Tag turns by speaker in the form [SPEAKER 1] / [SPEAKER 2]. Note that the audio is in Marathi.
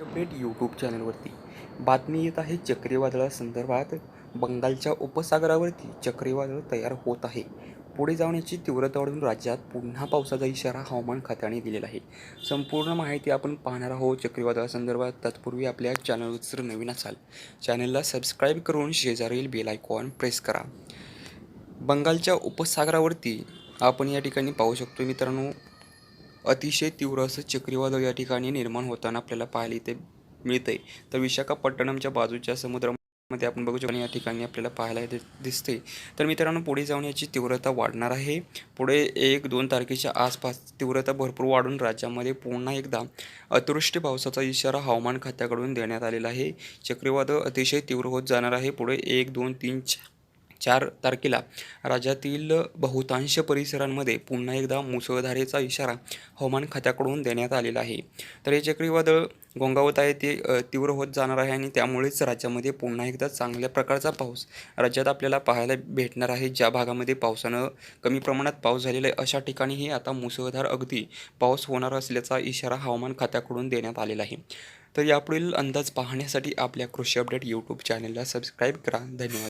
[SPEAKER 1] अपडेट यूट्यूब चॅनलवरती बातमी येत आहे चक्रीवादळासंदर्भात बंगालच्या उपसागरावरती चक्रीवादळ तयार होत आहे. पुढे जाऊन याची तीव्रता वाढून राज्यात पुन्हा पावसाचा इशारा हवामान खात्याने दिलेला आहे. संपूर्ण माहिती आपण पाहणार आहोत चक्रीवादळासंदर्भात तत्पूर्वी आपल्या चॅनलवर जर नवीन असाल चॅनलला सबस्क्राईब करून शेजारील बेल आयकॉन प्रेस करा. बंगालच्या उपसागरावरती आपण या ठिकाणी पाहू शकतो मित्रांनो अतिशय तीव्र असं चक्रीवादळ या ठिकाणी निर्माण होताना आपल्याला पाहायला इथे मिळतंय. तर विशाखापट्टणमच्या बाजूच्या समुद्रामध्ये आपण बघू शकतो आणि या ठिकाणी आपल्याला पाहायला दि दिसते तर मित्रांनो पुढे जाऊन याची तीव्रता वाढणार आहे. पुढे एक दोन तारखेच्या आसपास तीव्रता भरपूर वाढून राज्यामध्ये पुन्हा एकदा अतिवृष्टी पावसाचा इशारा हवामान खात्याकडून देण्यात आलेला आहे. चक्रीवादळ अतिशय तीव्र होत जाणार आहे. पुढे एक दोन तीन चार चार तारखेला राज्यातील बहुतांश परिसरांमध्ये पुन्हा एकदा मुसळधारेचा इशारा हवामान खात्याकडून देण्यात आलेला आहे. तर हे चक्रीवादळ गोंगावत आहे ते तीव्र होत जाणार आहे आणि त्यामुळेच राज्यामध्ये पुन्हा एकदा चांगल्या प्रकारचा पाऊस राज्यात आपल्याला पाहायला भेटणार आहे. ज्या भागामध्ये पावसानं कमी प्रमाणात पाऊस झालेला आहे अशा ठिकाणीही आता मुसळधार अगदी पाऊस होणार असल्याचा इशारा हवामान खात्याकडून देण्यात आलेला आहे. तर यापुढील अंदाज पाहण्यासाठी आपल्या कृषी अपडेट यूट्यूब चॅनलला सबस्क्राईब करा. धन्यवाद.